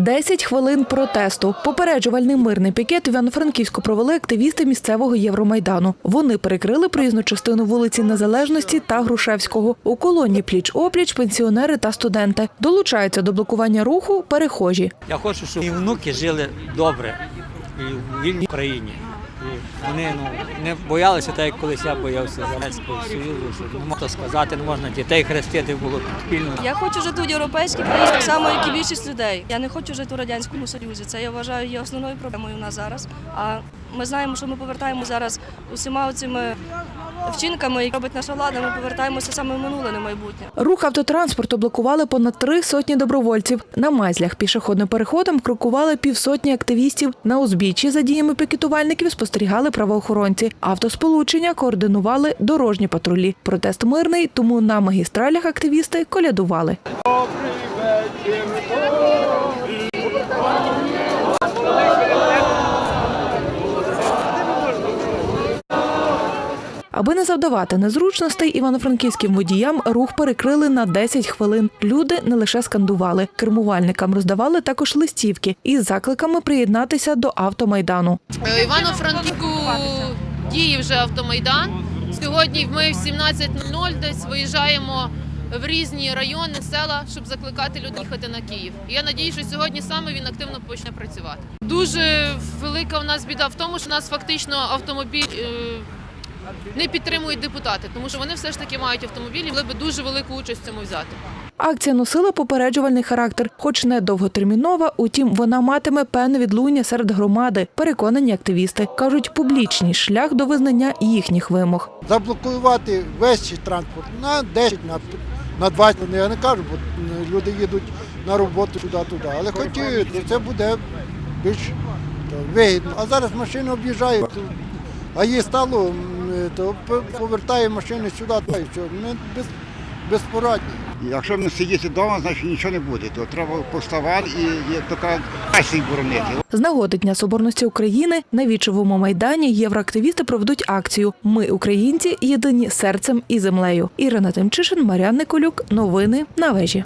10 хвилин протесту. Попереджувальний мирний пікет в Івано-Франківську провели активісти місцевого Євромайдану. Вони перекрили проїзну частину вулиці Незалежності та Грушевського. У колоні пліч-опліч пенсіонери та студенти. Долучаються до блокування руху перехожі. Я хочу, щоб і внуки жили добре і в вільній країні. І вони ну, не боялися так, як колись я боявся Зеленського Союзу, що не можна сказати, не можна дітей хрестити було підпільно. Я хочу жити у європейській країні так само, як і більшість людей. Я не хочу жити у радянському союзі. Це я вважаю є основною проблемою у нас зараз. А ми знаємо, що ми повертаємо зараз усіма цими вчинками, які робить наша влада. Ми повертаємося саме в минуле, не майбутнє. Рух автотранспорту блокували понад три сотні добровольців. На майзлях пішохідним переходом крокували півсотні активістів. На узбіччі за діями пікетувальників спостерігали правоохоронці. Автосполучення координували дорожні патрулі. Протест мирний, тому на магістралях активісти колядували. Аби не завдавати незручностей, івано-франківським водіям рух перекрили на 10 хвилин. Люди не лише скандували, кермувальникам роздавали також листівки із закликами приєднатися до автомайдану. Е, Івано-Франківську діє вже автомайдан. Сьогодні ми в 17.00 десь виїжджаємо в різні райони, села, щоб закликати людей їхати на Київ. Я надію, що сьогодні саме він активно почне працювати. Дуже велика у нас біда в тому, що нас фактично автомобіль. Е, Не підтримують депутати, тому що вони все ж таки мають автомобілі, могли би дуже велику участь в цьому взяти. Акція носила попереджувальний характер, хоч не довготермінова, утім вона матиме певне відлуння серед громади. Переконані активісти кажуть, публічний шлях до визнання їхніх вимог. заблокувати весь транспорт на 10, на, на 20. Я не кажу, бо люди їдуть на роботу туди-туди. Але хотіють, і це буде більш вигідно. А зараз машини об'їжджають, а їй стало, то п- повертає машини сюди, та й що. Ми без, безпорадні. Якщо не сидіти вдома, значить нічого не буде. То треба поставати і, як то кажуть, пасій боронити. З нагоди Дня Соборності України на вічовому майдані євроактивісти проведуть акцію Ми, українці, єдині серцем і землею. Ірина Тимчишин, Маріан Николюк. Новини на вежі.